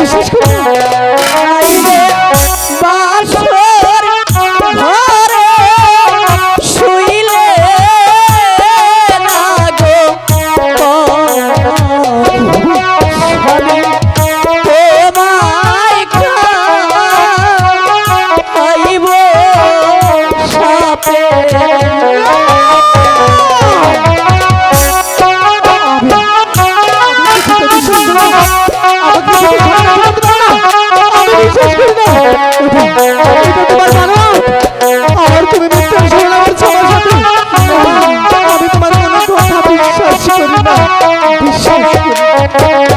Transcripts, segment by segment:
你先抽 বিশ্বাস করি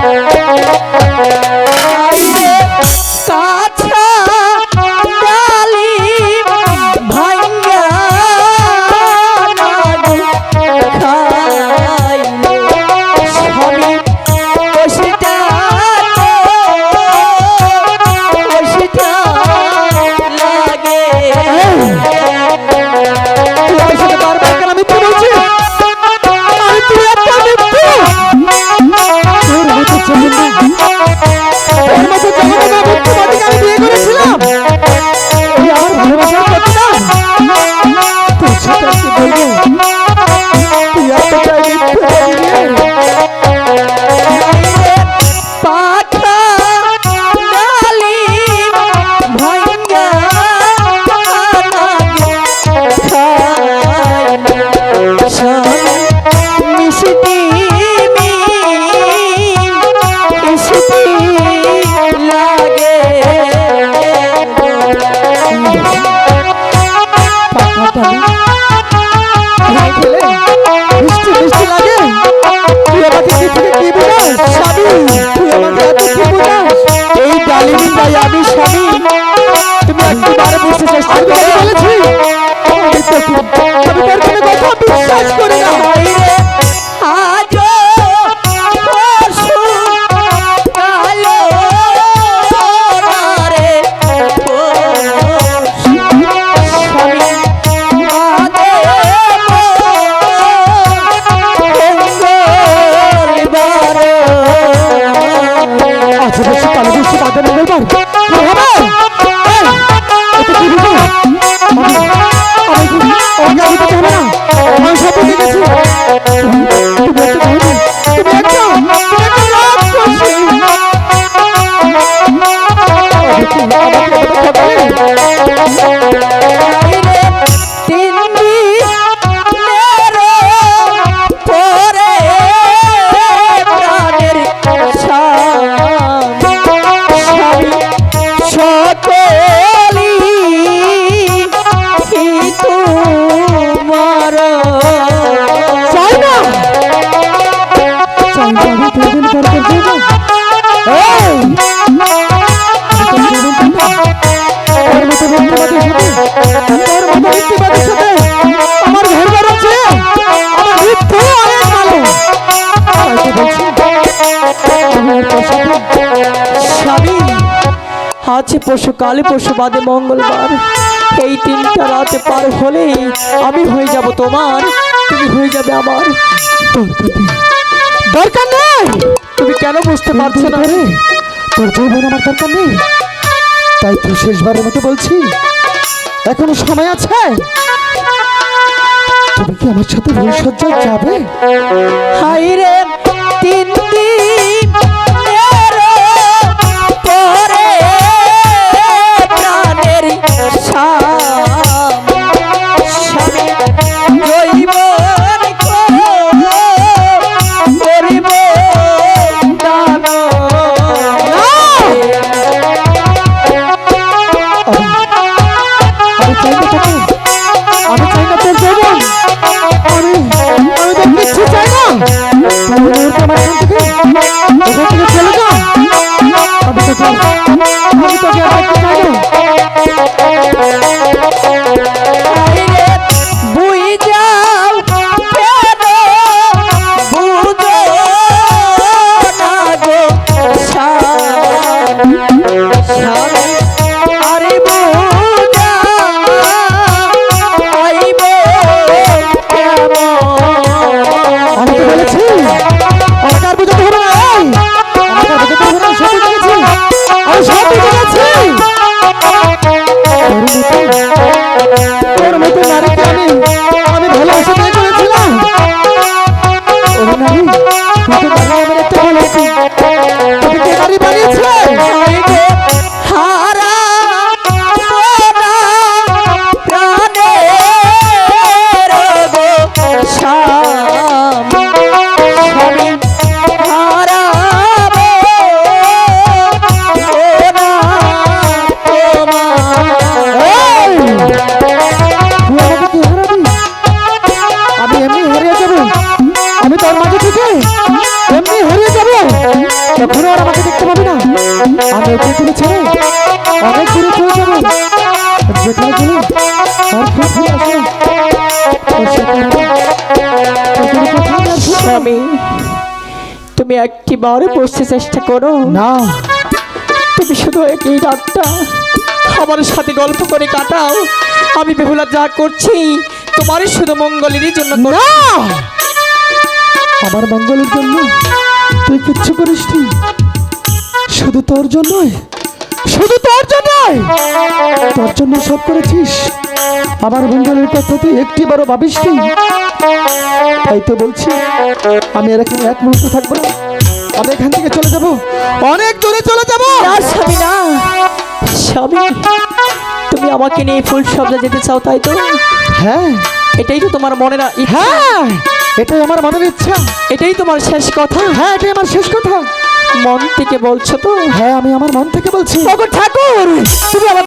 আছে পশু কালে পশু বাদে মঙ্গলবার। এই তিনটা রাতে পার হলেই আমি হয়ে যাব তোমার তুমি হয়ে যাবে আমার। দরকার নেই। তুমি কেন বুঝতে পারছ না? রে তোর যৌবন আমার দরকার নেই। তাই তো শেষবারের মতো বলছি এখনও সময় আছে? তুমি কি আমার সাথে ভবিষ্যৎ যাবে? হাই রে তিন দিনের আমি ওকে তুমি ছেড়ে অনেক দূরে চলে যাব? যেখানে গেলে আর ফিরে। স্বামী তুমি একটি বারে বসতে চেষ্টা করো। না। তুমি শুধু এই রাতটা আমার সাথে গল্প করে কাটাও। আমি বেহুলা যা করছি তোমারই শুধু মঙ্গলেরই জন্য। না! আমার মঙ্গলের জন্য তুই কিচ্ছু করিসনি। শুধু তোর জন্যই। শুধু তোর জন্যই। তোর জন্য সব করেছিস। আমার মঙ্গলের কথা তুই একটি বড় ভাবিসনি। তাই তো বলছি আমি আর এখানে এক মুহূর্ত থাকব না। আমি এখান থেকে চলে যাব। অনেক দূরে চলে যাব। না স্বামী না স্বামী তুমি আমাকে নিয়ে ফুল সবজা যেতে চাও তাই তো? হ্যাঁ। এটাই তো তোমার মনে ইচ্ছা। হ্যাঁ। এটাই আমার মনের ইচ্ছা। এটাই তোমার শেষ কথা। হ্যাঁ এটাই আমার শেষ কথা। মন থেকে বলছো তো? হ্যাঁ আমি আমার মন থেকে বলছি। ঠাকুর ঠাকুর! তুমি আমার